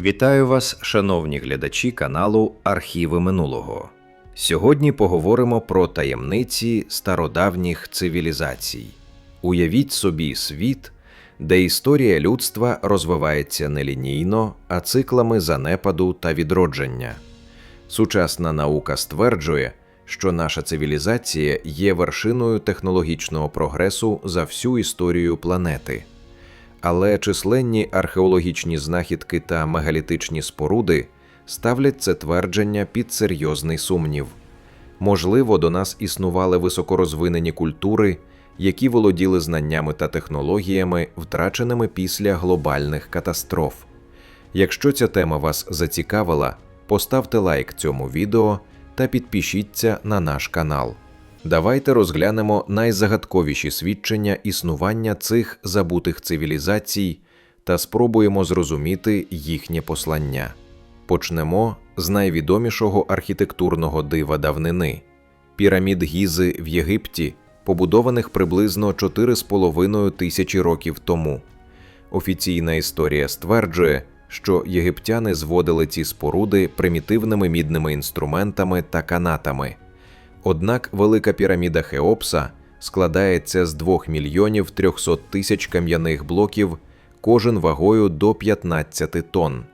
Вітаю вас, шановні глядачі каналу Архіви минулого. Сьогодні поговоримо про таємниці стародавніх цивілізацій. Уявіть собі світ, де історія людства розвивається не лінійно, а циклами занепаду та відродження. Сучасна наука стверджує, що наша цивілізація є вершиною технологічного прогресу за всю історію планети. Але численні археологічні знахідки та мегалітичні споруди ставлять це твердження під серйозний сумнів. Можливо, до нас існували високорозвинені культури, які володіли знаннями та технологіями, втраченими після глобальних катастроф. Якщо ця тема вас зацікавила, поставте лайк цьому відео та підпишіться на наш канал. Давайте розглянемо найзагадковіші свідчення існування цих забутих цивілізацій та спробуємо зрозуміти їхнє послання. Почнемо з найвідомішого архітектурного дива давнини пірамід Гізи в Єгипті, побудованих приблизно 4,5 тисячі років тому. Офіційна історія стверджує, що єгиптяни зводили ці споруди примітивними мідними інструментами та канатами. Однак велика піраміда Хеопса складається з 2 мільйонів 300 тисяч кам'яних блоків, кожен вагою до 15 тонн.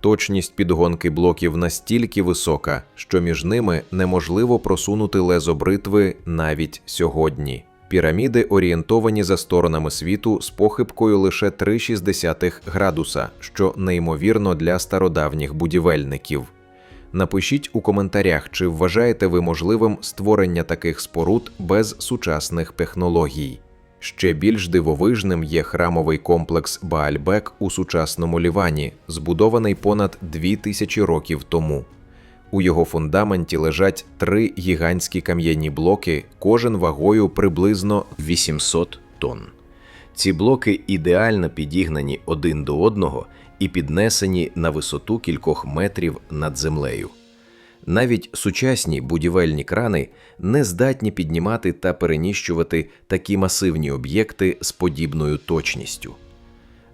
Точність підгонки блоків настільки висока, що між ними неможливо просунути лезо бритви навіть сьогодні. Піраміди орієнтовані за сторонами світу з похибкою лише 3,6 градуса, що неймовірно для стародавніх будівельників. Напишіть у коментарях, чи вважаєте ви можливим створення таких споруд без сучасних технологій. Ще більш дивовижним є храмовий комплекс Баальбек у сучасному Лівані, збудований понад 2000 років тому. У його фундаменті лежать три гігантські кам'яні блоки, кожен вагою приблизно 800 тонн. Ці блоки ідеально підігнані один до одного і піднесені на висоту кількох метрів над землею. Навіть сучасні будівельні крани не здатні піднімати та переміщувати такі масивні об'єкти з подібною точністю.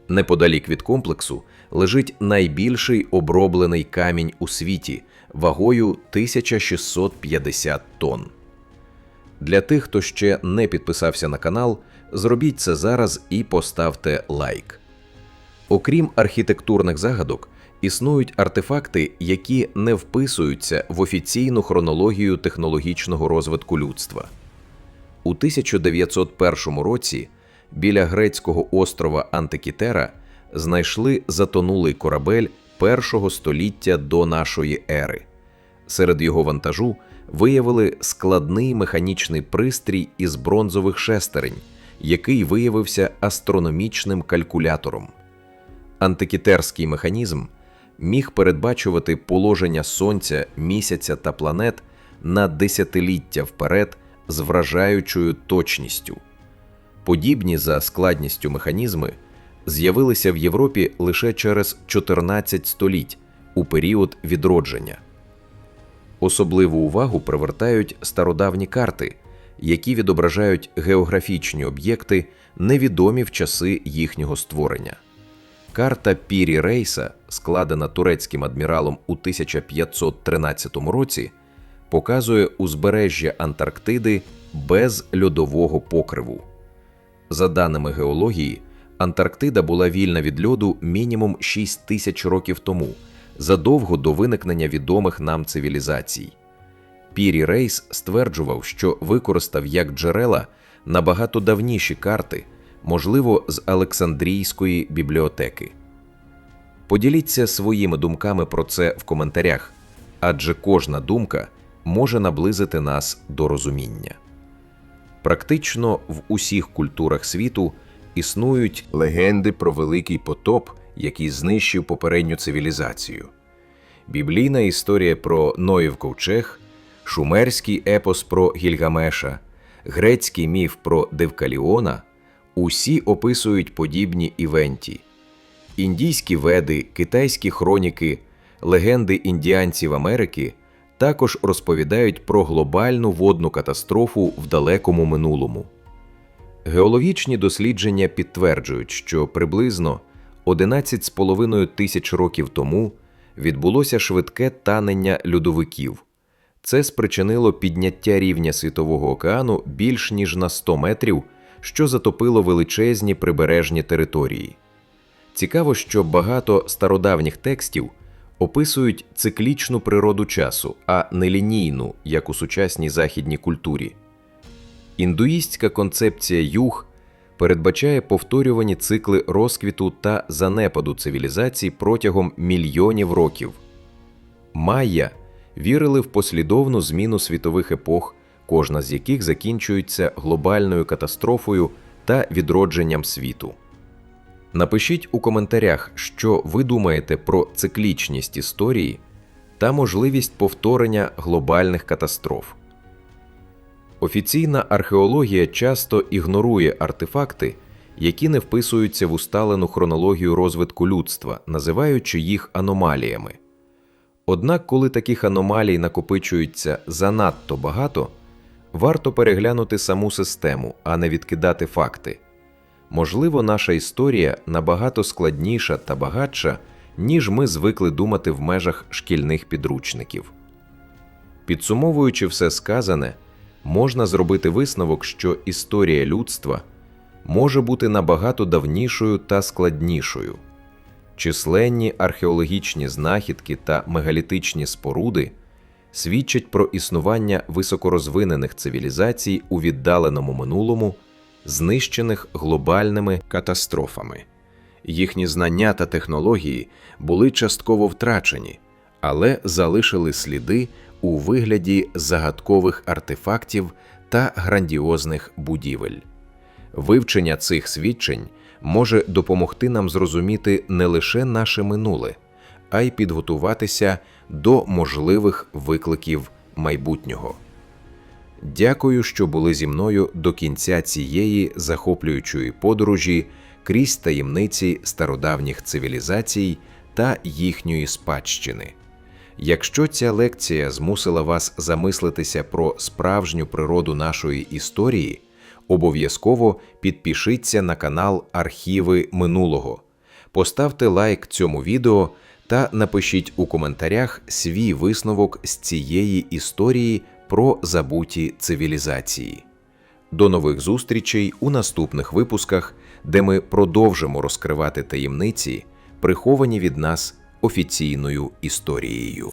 Неподалік від комплексу лежить найбільший оброблений камінь у світі вагою 1650 тонн. Для тих, хто ще не підписався на канал, зробіть це зараз і поставте лайк. Окрім архітектурних загадок, існують артефакти, які не вписуються в офіційну хронологію технологічного розвитку людства. У 1901 році біля грецького острова Антикітера знайшли затонулий корабель першого століття до нашої ери. Серед його вантажу виявили складний механічний пристрій із бронзових шестерень, який виявився астрономічним калькулятором. Антикітерський механізм міг передбачувати положення Сонця, місяця та планет на десятиліття вперед з вражаючою точністю. Подібні за складністю механізми з'явилися в Європі лише через 14 століть у період відродження. Особливу увагу привертають стародавні карти, які відображають географічні об'єкти, невідомі в часи їхнього створення. Карта Пірі Рейса, складена турецьким адміралом у 1513 році, показує узбережжя Антарктиди без льодового покриву. За даними геології, Антарктида була вільна від льоду мінімум 6 тисяч років тому, задовго до виникнення відомих нам цивілізацій. Пірі Рейс стверджував, що використав як джерела набагато давніші карти можливо, з Олександрійської бібліотеки. Поділіться своїми думками про це в коментарях, адже кожна думка може наблизити нас до розуміння. Практично в усіх культурах світу існують легенди про великий потоп, який знищив попередню цивілізацію. Біблійна історія про Ноїв ковчег, шумерський епос про Гільгамеша, грецький міф про Девкаліона усі описують подібні івенті. Індійські веди, китайські хроніки, легенди індіанців Америки також розповідають про глобальну водну катастрофу в далекому минулому. Геологічні дослідження підтверджують, що приблизно 11,5 тисяч років тому відбулося швидке танення льодовиків. Це спричинило підняття рівня Світового океану більш ніж на 100 метрів, що затопило величезні прибережні території. Цікаво, що багато стародавніх текстів описують циклічну природу часу, а не лінійну, як у сучасній західній культурі. Індуїстська концепція юг передбачає повторювані цикли розквіту та занепаду цивілізацій протягом мільйонів років. Майя вірили в послідовну зміну світових епох, кожна з яких закінчується глобальною катастрофою та відродженням світу. Напишіть у коментарях, що ви думаєте про циклічність історії та можливість повторення глобальних катастроф. Офіційна археологія часто ігнорує артефакти, які не вписуються в усталену хронологію розвитку людства, називаючи їх аномаліями. Однак, коли таких аномалій накопичується занадто багато, варто переглянути саму систему, а не відкидати факти. Можливо, наша історія набагато складніша та багатша, ніж ми звикли думати в межах шкільних підручників. Підсумовуючи все сказане, можна зробити висновок, що історія людства може бути набагато давнішою та складнішою. Численні археологічні знахідки та мегалітичні споруди свідчать про існування високорозвинених цивілізацій у віддаленому минулому, знищених глобальними катастрофами. Їхні знання та технології були частково втрачені, але залишили сліди у вигляді загадкових артефактів та грандіозних будівель. Вивчення цих свідчень може допомогти нам зрозуміти не лише наше минуле, а й підготуватися до можливих викликів майбутнього. Дякую, що були зі мною до кінця цієї захоплюючої подорожі крізь таємниці стародавніх цивілізацій та їхньої спадщини. Якщо ця лекція змусила вас замислитися про справжню природу нашої історії, обов'язково підпишіться на канал Архіви минулого, поставте лайк цьому відео та напишіть у коментарях свій висновок з цієї історії про забуті цивілізації. До нових зустрічей у наступних випусках, де ми продовжимо розкривати таємниці, приховані від нас офіційною історією.